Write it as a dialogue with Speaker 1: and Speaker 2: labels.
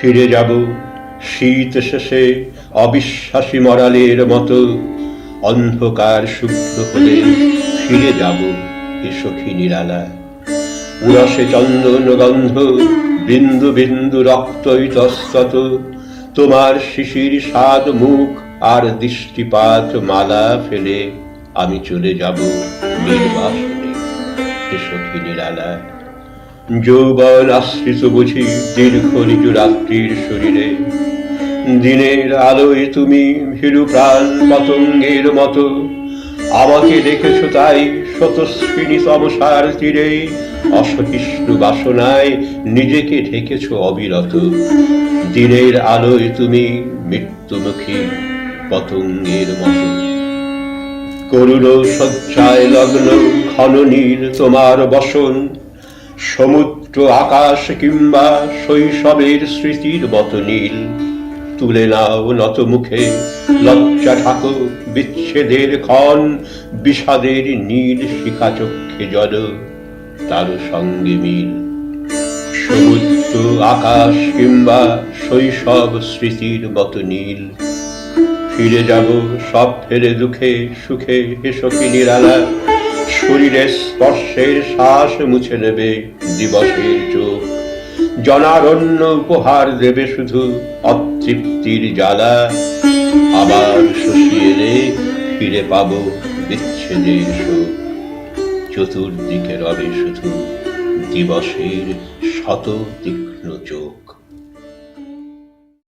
Speaker 1: ফিরে যাব। শীত শেষে অবিশ্বাসী মরালের মতো অন্ধকার শুভ্র হলে ফিরে যাব এ সখী নিরালা। উরসে চন্দন গন্ধ, বিন্দু বিন্দু রক্ত ইতস্তত, তোমার শিশির স্বাদ মুখ আর দৃষ্টিপাত মালা ফেলে আমি চলে যাব নির্বাসনে এ সখী নিরালা যৌবন আশ্রিত বুঝি দীর্ঘ নিজ রাত্রির শরীরে। দিনের আলোয় তুমি ভীরু প্রাণ পতঙ্গের মতো। আমাকে দেখেছ তাই শতশ্রীণী সমসার তীরে। অসহিষ্ণু বাসনায় নিজেকে ঢেকেছ অবিরত। দিনের আলোয় তুমি মৃত্যুমুখী পতঙ্গের মতো। করুণ শয্যায় লগ্ন, ঘন নীল তোমার বসন। সমুদ্র আকাশ কিংবা শৈশবের স্মৃতির মতো নীল। তুলে নাও নত মুখে, লজ্জা ঠাকুর বিচ্ছেদের ক্ষণ, বিষাদের নীল শিখা চক্ষে জল, তার সঙ্গে মিল। সমুদ্র আকাশ কিংবা শৈশব স্মৃতির মতো নীল। ফিরে যাব সব ফেলে দুঃখে, সুখে এসকি নিরালা শরীরের স্পর্শের শ্বাস মুছে নেবে দিবসের চোখ। জনারণ্য উপহার দেবে শুধু অতৃপ্তির জ্বালা। আবার শশী এলে ফিরে পাবো বিচ্ছেদের শোক। চতুর্দিকে রবে শুধু দিবসের শত তীক্ষ্ণ চোখ।